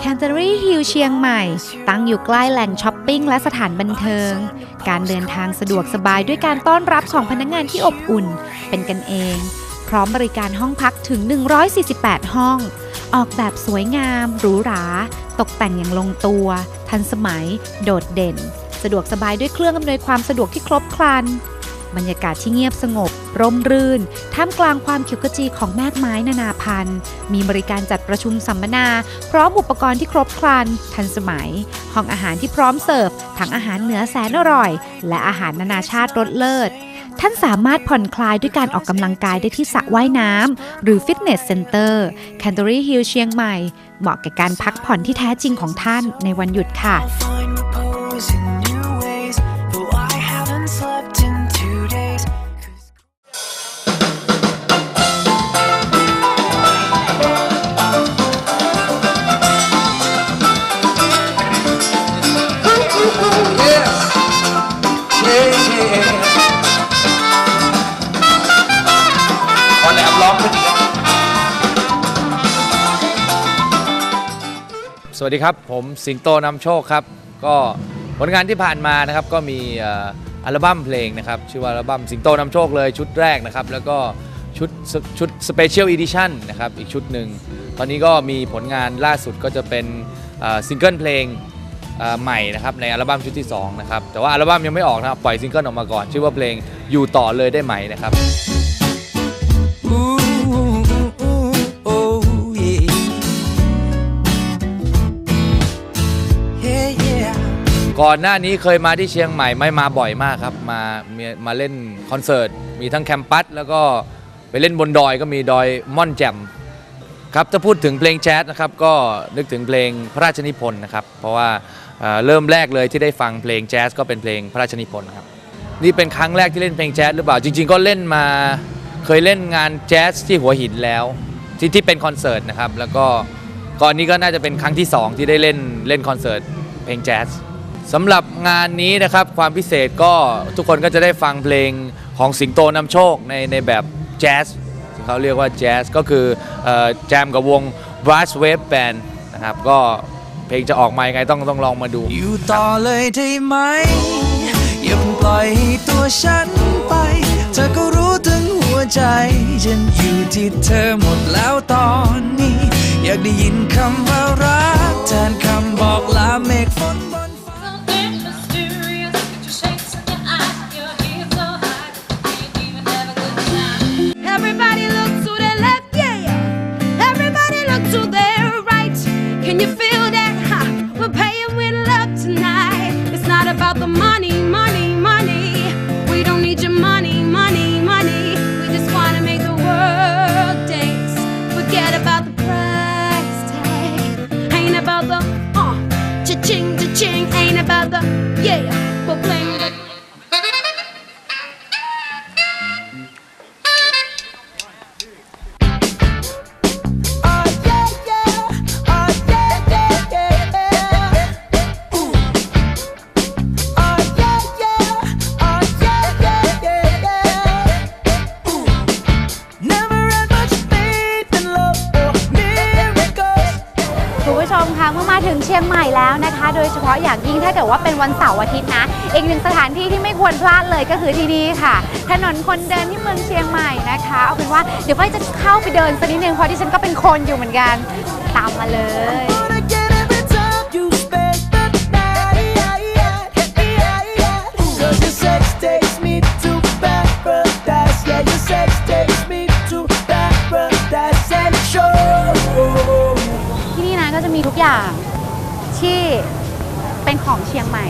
แคนเ a อรี่ฮิลเชียงใหม่ ตั้งอยู่ใกล้แหล่งช้อปปิ้งและสถานบันเทิง การเดินทางสะดวกสบายด้วยการต้อนรับของพนักงานที่อบอุ่น เป็นกันเอง พร้อมบริการห้องพักถึง 148 ห้อง ออกแบบสวยงาม หรูหรา ตกแต่งอย่างลงตัว ทันสมัย โดดเด่น สะดวกสบายด้วยเครื่องอำนวยความสะดวกที่ครบครัน บรรยากาศที่เงียบสงบ ร่มรื่น ท่ามกลางความเขียวขจีของแมกไม้นานาพันธุ์ มีบริการจัดประชุมสัมมนา พร้อมอุปกรณ์ที่ครบครัน ทันสมัย ห้องอาหารที่พร้อมเสิร์ฟ ทั้งอาหารเหนือแสนอร่อย และอาหารนานาชาติรสเลิศท่านสามารถผ่อนคลายด้วยการออกกำลังกายได้ที่สระว่ายน้ำหรือฟิตเนสเซ็นเตอร์แคนเ a อรี่ฮิลเชียงใหม่ เหมาะกับการพักผ่อนที่แท้จริงของท่านในวันหยุดค่ะ พอแล้วร้องขึ้นอีกสวัสดีครับ ผมสิงโตนำโชคครับ ก็ผลงานที่ผ่านมานะครับก็มีอัลบั้มเพลงนะครับชื่อว่าอัลบั้มสิงโตนำโชคเลยชุดแรกนะครับ แล้วก็ชุดชุดสเปเชียลอีดิชั่นนะครับอีกชุดหนึ่ง ตอนนี้ก็มีผลงานล่าสุดก็จะเป็นซิงเกิลเพลง ใหม่นะครับในอัลบั้มชุดที่2นะครับแต่ว่าอัลบั้มยังไม่ออกนะครับปล่อยซิงเกิลออกมาก่อน ชื่อว่าเพลงอยู่ต่อเลยได้ไหมนะครับ ก่อนหน้านี้เคยมาที่เชียงใหม่ไม่มาบ่อยมากครับ มามีมาเล่นคอนเสิร์ต มีทั้งแคมปัสแล้วก็ไปเล่นบนดอยก็มีดอยม่อนแจ่มครับถ้าพูดถึงเพลงแจ๊สนะครับก็นึกถึงเพลงพระราชนิพนธ์นะครับ เพราะว่า เริ่มแรกเลยที่ได้ฟังเพลงแจ๊สก็เป็นเพลงพระราชนิพนธ์ครับนี่เป็นครั้งแรกที่เล่นเพลงแจ๊สหรือเปล่า จริง ๆ ก็เล่นมาเคยเล่นงานแจ๊สที่หัวหินแล้ว ที่ที่เป็นคอนเสิร์ตนะครับแล้วก็ก่อนนี้ก็น่าจะเป็นครั้งที่สองที่ได้เล่นเล่นคอนเสิร์ตเพลงแจ๊สสำหรับงานนี้นะครับความพิเศษก็ทุกคนก็จะได้ฟังเพลงของสิงโตนำโชคในในแบบแจ๊สเขาเรียกว่าแจ๊สก็คือออแจมกับวง Brass Wave Band นะครับก็ เพลงจะออกมายังไงต้องต้องลองมาดู อยู่ต่อเลยได้ไหม อย่าเพิ่งปล่อยให้ตัวฉันไป เธอก็รู้ถึงหัวใจฉันอยู่ที่เธอหมดแล้วตอนนี้ อยากได้ยินคำว่ารัก brother. Yeah. เมื่อมาถึงเชียงใหม่แล้วนะคะ โดยเฉพาะอย่างยิ่งถ้าเกิดว่าเป็นวันเสาร์อาทิตย์นะอีกหนึ่งสถานที่ที่ไม่ควรพลาดเลยก็คือที่นี่ค่ะ ถนนคนเดินที่เมืองเชียงใหม่นะคะ เอาเป็นว่าเดี๋ยวไฟจะเข้าไปเดินสักนิดนึงเพราะที่ฉันก็เป็นคนอยู่เหมือนกัน ตามมาเลย อย่างที่เป็นของเชียงใหม่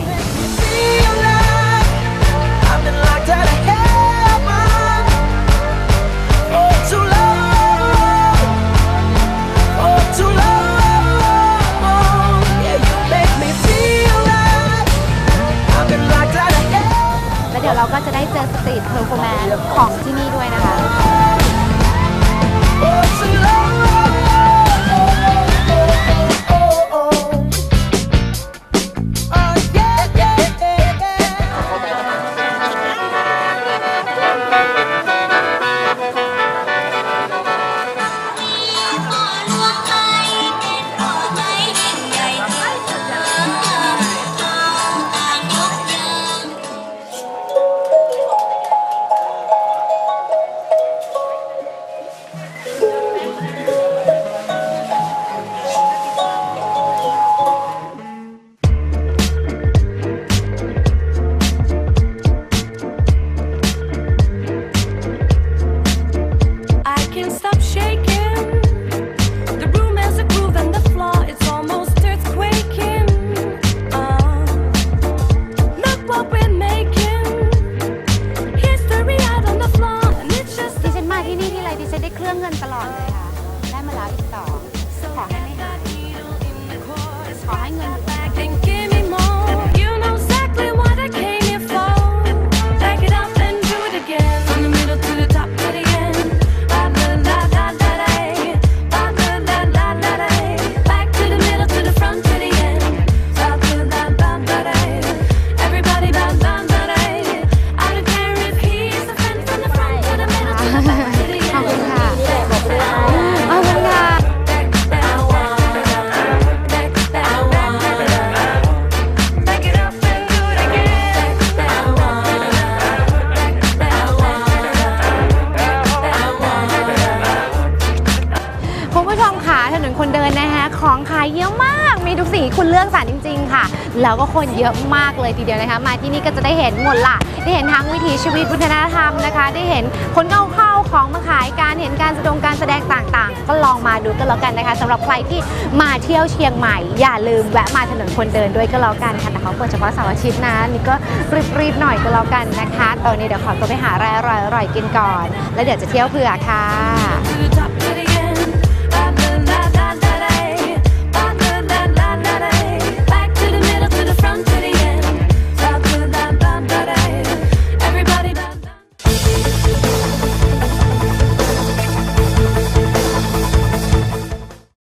แล้เดี๋ยวเราก็จะได้เจอสตรีทเพอร์ฟอร์แมนของที่นี่ด้วยนะคะ คุณเลือกสรรจริง ๆ ค่ะ แล้วก็คนเยอะมากเลยทีเดียวนะคะ มาที่นี่ก็จะได้เห็นหมดละได้เห็นทั้งวิถีชีวิตวัฒนธรรมนะคะ ได้เห็นคนเอาเข้าของมาขายการเห็นการแสดงการแสดงต่างๆ ก็ลองมาดูกันแล้วกันนะคะสำหรับใครที่มาเที่ยวเชียงใหม่ อย่าลืมแวะมาถนนคนเดินด้วยก็แล้วกันค่ะแต่เขาเปิดเฉพาะเสาร์อาทิตย์นะนี่ก็รีบๆหน่อยก็แล้วกันนะคะ ตอนนี้เดี๋ยวขอตัวไปหาอะไรอร่อยๆกินก่อน แล้วเดี๋ยวจะเที่ยวเผื่อค่ะ